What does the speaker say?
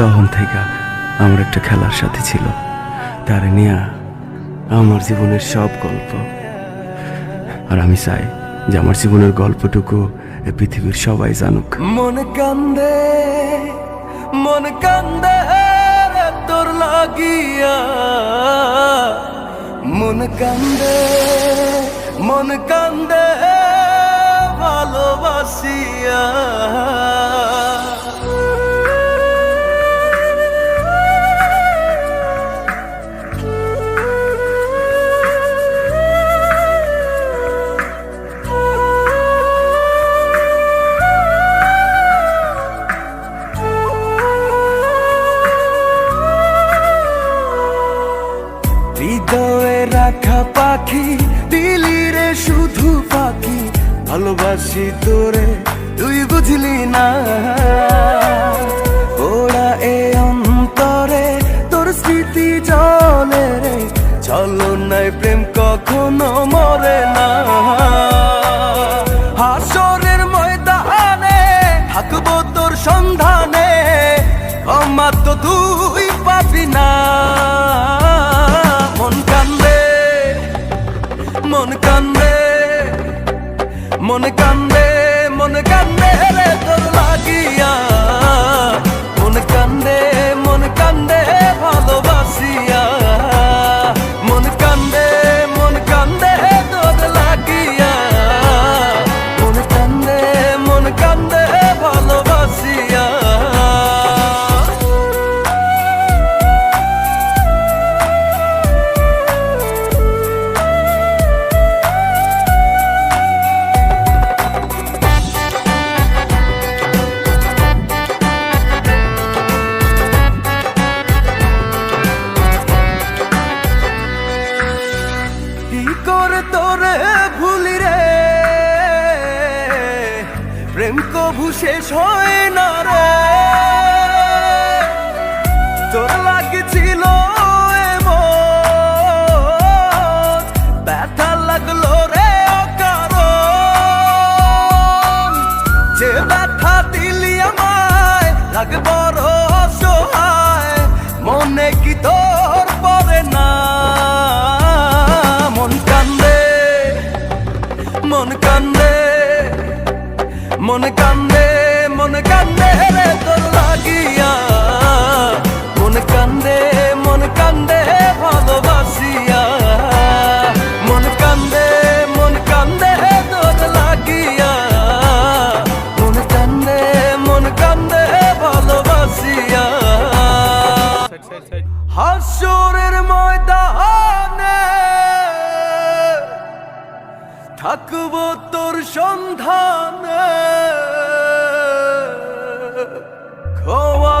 তখন থেকে আমার একটা খেলার সাথে ছিল। তার নিয়া আমার জীবনের সব গল্প। আর আমি চাই যে আমার জীবনের গল্পটুকু পৃথিবীর সবাই জানুক। মন কান্দে মন কান্দে তোর লাগিয়া। মন কান্দে মন কান্দে পাখি, দিলি রে শুধু পাখি, ভালোবাসি তোরে, তুই বুঝলি না। ওরা এ অন্তরে, তোর স্মৃতি জলে রে চলো নাই প্রেম কখনো মরে না। হাসরের ময়দানে থাকব তোর সন্ধানে, ক্ষমা তো তুই পাবি না। মন কান্দে মন কান্দে মন কান্দে তোর লাগিয়া। প্রেম কভু শেষ হয় না রে। তোর মন কান্দে মন কান্দে রে তোর লাগিয়া। মন কান্দে মন কান্দে ভালোবাসিয়া। মন কান্দে মন কান্দে তোর লাগিয়া। মন কান্দে মন কান্দে ভালোবাসিয়া। হাসরের ময়দানে থাকব তোর সন্ধানে। খোয়া